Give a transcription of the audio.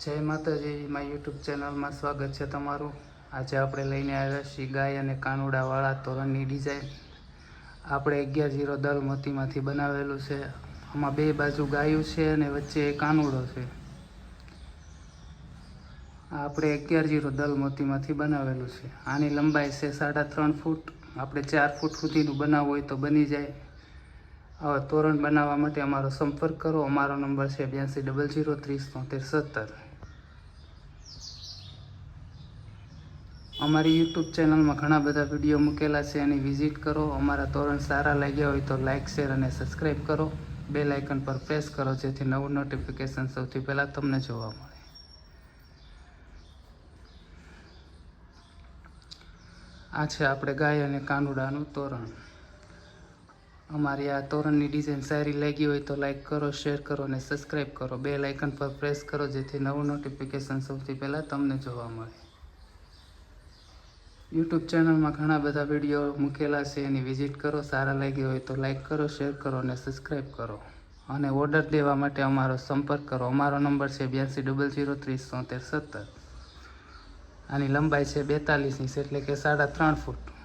જય માતાજી, મારી યુટ્યુબ ચેનલમાં સ્વાગત છે તમારું. આજે આપણે લઈને આવ્યા છીએ ગાય અને કાનુડાવાળા તોરણની ડિઝાઇન. આપણે અગિયાર જીરો દલ મોતીમાંથી બનાવેલું છે. આમાં બે બાજુ ગાયું છે અને વચ્ચે કાનુડો છે. આપણે અગિયાર જીરો દલ મોતીમાંથી બનાવેલું છે. આની લંબાઈ છે સાડા ત્રણ ફૂટ. આપણે ચાર ફૂટ સુધીનું બનાવવું હોય તો બની જાય. આવા તોરણ બનાવવા માટે અમારો સંપર્ક કરો. અમારો નંબર છે બ્યાસી ડબલ જીરો ત્રીસ તોતેર સત્તર. અમારી યુટ્યુબ ચેનલમાં ઘણા બધા વીડિયો મૂકેલા છે, એની વિઝિટ કરો. અમારા તોરણ સારા લાગ્યા હોય તો લાઇક શેર અને સબસ્ક્રાઈબ કરો. બે લાઇકન પર પ્રેસ કરો, જેથી નવું નોટિફિકેશન સૌથી પહેલાં તમને જોવા મળે. આ છે આપણે ગાય અને કાનુડાનું તોરણ. અમારી આ તોરણની ડિઝાઇન સારી લાગી હોય તો લાઇક કરો શેર કરો અને સબસ્ક્રાઈબ કરો. બે લાઇકન પર પ્રેસ કરો, જેથી નવું નોટિફિકેશન સૌથી પહેલાં તમને જોવા મળે. યુટ્યુબ ચેનલમાં ઘણા બધા વીડિયો મૂકેલા છે. એની વિઝિટ કરો. સારા લાગ્યા હોય તો લાઇક કરો શેર કરો અને સબસ્ક્રાઈબ કરો. અને ઓર્ડર દેવા માટે અમારો સંપર્ક કરો. અમારો નંબર છે બ્યાસી ડબલ જીરો ત્રીસ સોતેર સત્તર. આની લંબાઈ છે બેતાલીસ ઇંચ એટલે કે સાડા ત્રણ ફૂટ.